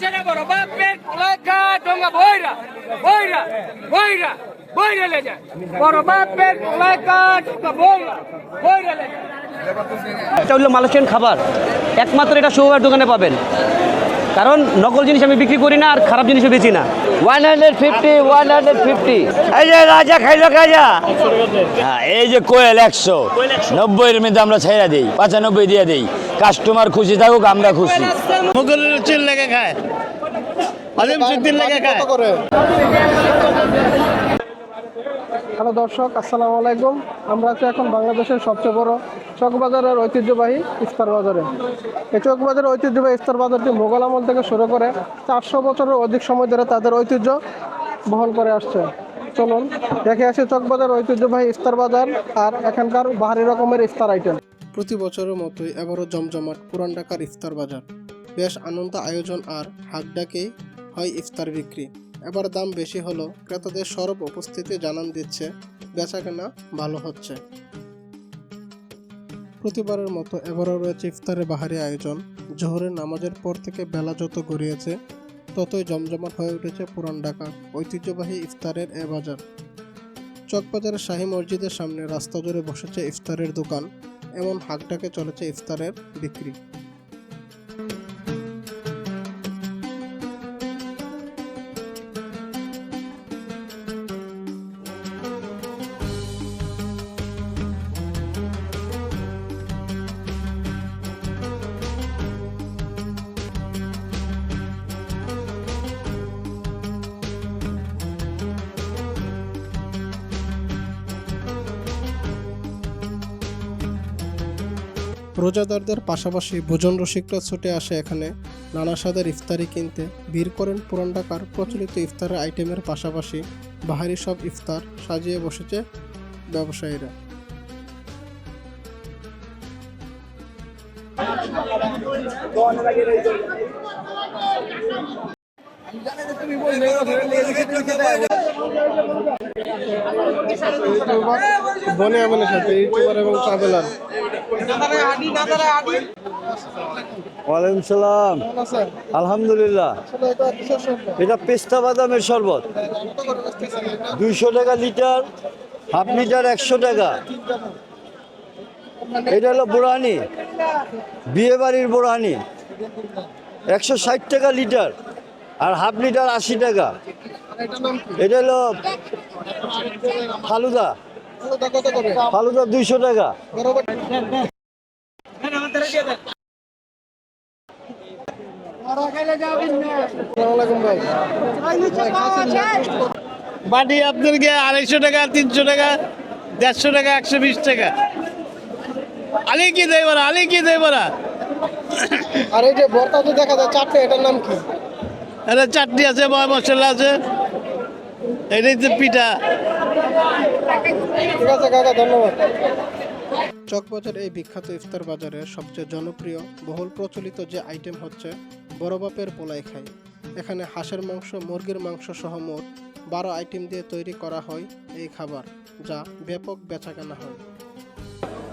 সেটা বড় বাপের লেখা ডোঙ্গা বইরা বইরা বইরা বইরা লে যায়। বড় বাপের লেখা ডোঙ্গা বইরা বইরা লে যায়। এটা হলো মালয়েশিয়ান খাবার। একমাত্র এটা শুভবার দোকানে পাবেন। কারণ নকল জিনিস আমি বিক্রি করি না আর খারাপ জিনিসও বেচি না। One hundred fifty one hundred fifty. এই যে রাজা খাইলো খাজা হ্যাঁ এই যে কোয়েল একশো। নব্বইয়ের মধ্যে আমরা ছেড়ে দিই পঁচানব্বই দিয়ে দিই। কাস্টমার খুশি থাকুক আমরা খুশি। মুগলের চিল লেগে খায়। আজিম সিদ্দিন লেগে খায়। হ্যালো দর্শক আসসালামু আলাইকুম। আমরা আছি এখন বাংলাদেশের সবচেয়ে বড় চকবাজারের ঐতিহ্যবাহী ইফতার বাজারে। এই চকবাজারের ঐতিহ্যবাহী ইফতার বাজারটি মোগল আমল থেকে শুরু করে চারশো বছরের অধিক সময় ধরে তাদের ঐতিহ্য বহন করে আসছে। চলুন দেখে আসি চকবাজার ঐতিহ্যবাহী ইফতার বাজার আর এখানকার বাহারি রকমের ইফতার আইটেম প্রতি বছরের মতোই এবারও জমজমাট পুরান ঢাকার ইফতার বাজার। বেশ আনন্দ আয়োজন আর হাক ডাকেই হয় ইফতার বিক্রি। এবার দাম বেশি হলো ক্রেতাদের সরব উপস্থিতি জানান দিচ্ছে, বেচাকেনা ভালো হচ্ছে। প্রতিবারের মতো এবারও রয়েছে ইফতারের বাহারি আয়োজন। জোহরের নামাজের পর থেকে বেলা যত গড়িয়েছে, ততই জমজমাট হয়ে উঠেছে পুরান ঢাকা ঐতিহ্যবাহী ইফতারের এ বাজার। চকবাজারের শাহী মসজিদের সামনে রাস্তা জুড়ে বসেছে ইফতারের দোকান। এমন হাঁকডাকে চলেছে ইফতারের বিক্রি। রোজাদারদের পাশাপাশি ভোজন রসিকরা ছুটে আসে এখানে। নানা স্বাদের ইফতারি কিনতে। ভিড় করেন পুরান ঢাকার প্রচলিত ইফতারের আইটেমের পাশাপাশি। বাহারি সব ইফতার সাজিয়ে বসেছে ব্যবসায়ীরা। বনে আমলের সাথে ইউটিউবার এবং ট্রাভেলার ওয়ালাইকুম সালাম। আলহামদুলিল্লাহ। এটা পেস্তা বাদামের শরবত। দুইশো টাকা লিটার হাফ লিটার একশো টাকা। এটা হলো বোরানি বিয়ে বাড়ির বোরানি একশো ষাট টাকা লিটার আর হাফ লিটার আশি টাকা। এটা হলো ফালুদা। ফালুদা দুইশো টাকা। বাটি আপনাদেরকে আড়াইশো টাকা তিনশো টাকা দেড়শো টাকা একশো বিশ টাকা। আলি কি দেয় বলা আলি কি দেয় বলা আর এই যে বর্তা তো দেখা যায় চারটে এটার নাম কি? এটা চাটনি আছে ময় মশলা আছে। এটাই তো পিঠা। ঠিক আছে, কাকা, ধন্যবাদ। চকবাজার এই বিখ্যাত ইফতার বাজারের সবচেয়ে জনপ্রিয়, বহুল প্রচলিত যে আইটেম হচ্ছে বড় বাপের পোলাই খাই। এখানে হাঁসের মাংস, মুরগির মাংস সহ মোট বারো আইটেম দিয়ে তৈরি করা হয় এই খাবার, যা ব্যাপক বেচাকেনা হয়।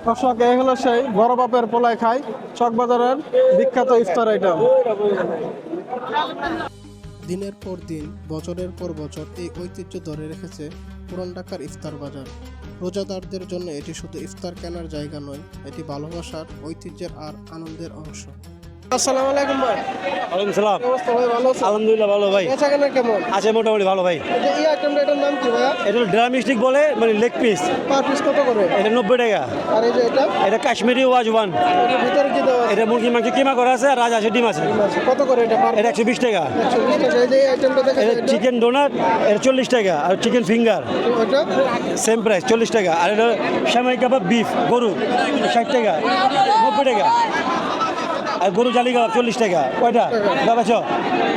দর্শক, এই হলো সেই বড় বাপের পোলাই খাই, চকবাজারের বিখ্যাত ইফতার আইটেম। দিনের পর দিন, বছরের পর বছর এই ঐতিহ্য ধরে রেখেছে পুরান ঢাকার ইফতার বাজার। রোজাদারদের জন্য এটি শুধু ইফতার কেনার জায়গা নয়, এটি ভালোবাসার, ঐতিহ্যের আর আনন্দের অংশ। আসসালামু আলাইকুম ভাই। ওয়ালাইকুম সালাম। ভাই? ভালো আছেন? আলহামদুলিল্লাহ ভালো ভাই। বেচা কেনা কেমন? আছে মোটামুটি ভালো ভাই। এই আইটেমটা এটার নাম কি ভাইয়া? এটা ড্রাম স্টিক বলে মানে লেগ পিস পার পিস কত করে? এটা নব্বই টাকা। আর এই যে এটা? এটা কাশ্মীরি ওয়াজ ওয়ান। এটার ভিতরে কি দেওয়া এটা মুরগি মাংস কিমা করা আছে আর রাজ আছে ডিম আছে। কত করে এটা পার এটা একশো বিশ টাকা। এটা চিকেন ডোনাট এটা চল্লিশ টাকা আর চিকেন ফিঙ্গার সেম প্রাইস চল্লিশ টাকা। আর এটা শ্যামাই কাবাব বিফ গরু ষাট টাকা নব্বই টাকা। আর গরু জালি কাবাব চল্লিশ টাকা। কয়টা? বাবা চ।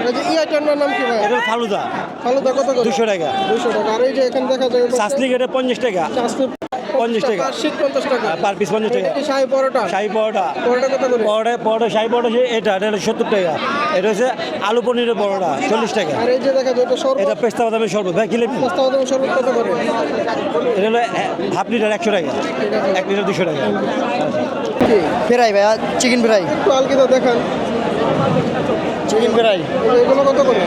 এই যে এই আইটেমটার নাম কি ভাই? এটা ফালুদা। ফালুদা কত করে? দুশো টাকা। দুশো টাকা। আর এই যে এখানে দেখা যায় এটা পঞ্চাশ টাকা। পঞ্চাশ টাকা। শীত পঞ্চাশ টাকা। পার পিস পঞ্চাশ টাকা। শাহি পরোটা। শাহি পরোটা। পরোটা কত করে? পরোটা পরোটা শাহি পরোটা হচ্ছে এটা এটা হলো সত্তর টাকা। এটা হচ্ছে আলু পনিরের পরোটা চল্লিশ টাকা। আর এই যে দেখা যায় এটা সর্ব এটা পেস্তা বাদামের শরবত ভাই কিলে শরবত কত করে? এটা হলো হাফ লিটার একশো টাকা। এক লিটার দুশো টাকা। কি ফ্রাই ভাইয়া চিকেন ফ্রাই। একটু আলগিদা দেখান। চিকেন ফ্রাই এগুলো কত করে?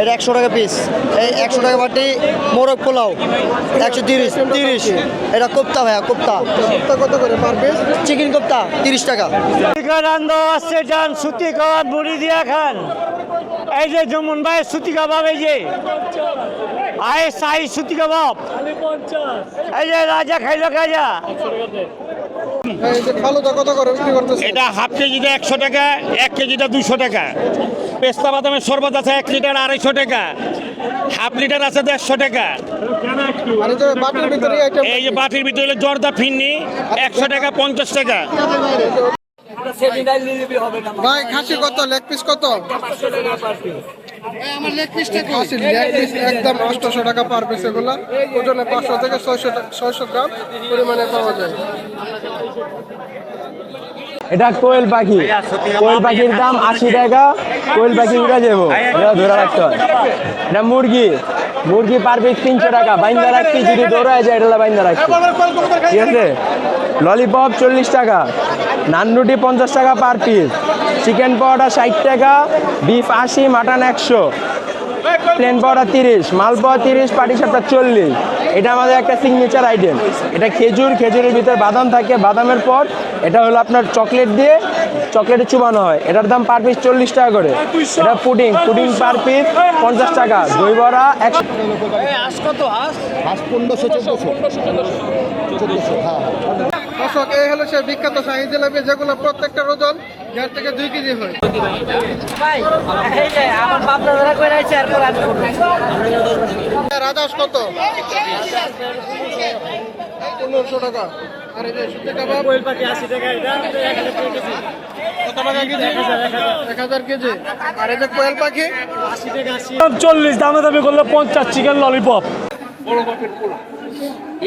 এটা একশো টাকা পিস এই একশো টাকা বাটি মোরগ পোলাও একশো তিরিশ তিরিশ। এটা কোপ্তা ভাইয়া কোপ্তা। তা কত করে পার পিস চিকেন কোপ্তা তিরিশ টাকা। আনন্দ আসছে যান সুতি কাবাব মুড়ি দিয়া খান। এই যে জমুন ভাই সুতি কাবাব এই যে। আয় সাই সুতি কাবাব এই যে রাজা খাইলো খাজা। এটা হাফ কেজিটা একশো টাকা এক কেজিটা দুশো টাকা। পেস্তা বাদামের শরবত আছে এক লিটার আড়াইশো টাকা। হাফ লিটার আছে দেড়শো টাকা। এই যে বাটির ভিতরে জর্দা ফিন্নি একশো টাকা পঞ্চাশ টাকা। ভাই খাসি কত? লেগ পিস কত? খাসি লেগ পিস একদম আটশোশো টাকা পার পিস এগুলো। ওজনে পাঁচশো থেকে ছয়শো ছয়শো গ্রাম পরিমাণে পাওয়া যায়। এটা কোয়েল পাখি। কোয়েল পাখির দাম আশি টাকা। কোয়েল পাখি উড়ে যাব। এটা ধরে রাখতে হয়। এটা মুরগি। মুরগি পার পিস তিনশো টাকা। বাইন্দা রাখছি যদি দৌড়ায় যায় এটা বাইন্দা রাখছি। ঠিক আছে? ললিপপ চল্লিশ টাকা। নান রুটি পঞ্চাশ টাকা পার পিস চিকেন পাউডা ষাট টাকা বিফ আশি মাটন একশো। প্লেন পাউডার তিরিশ মালপোয়া তিরিশ পাটি সাপটা চল্লিশ। এটা আমাদের একটা সিগনেচার আইটেম এটা খেজুর খেজুরের ভিতরে বাদাম থাকে বাদামের পর এটা হলো আপনার চকলেট দিয়ে চকলেটে চুবানো হয়। এটার দাম পার পিস চল্লিশ টাকা করে। এটা পুডিং পুডিং পার পিস পঞ্চাশ টাকা। দই বড়া একশো। দর্শক এই হলো সেই বিখ্যাত শাহী জিলাপি যেগুলো প্রত্যেকটা ওজন দেড় থেকে দুই কেজি হয়। রাজাস কত? পনেরোশো টাকা। আর এই যে সুতি কাবাব কত টাকা কেজি? এক হাজার কেজি। আর এই যে কোয়েল পাখি? চল্লিশ দামে দামে করলে পঞ্চাশ চিকেন ললিপপ। Music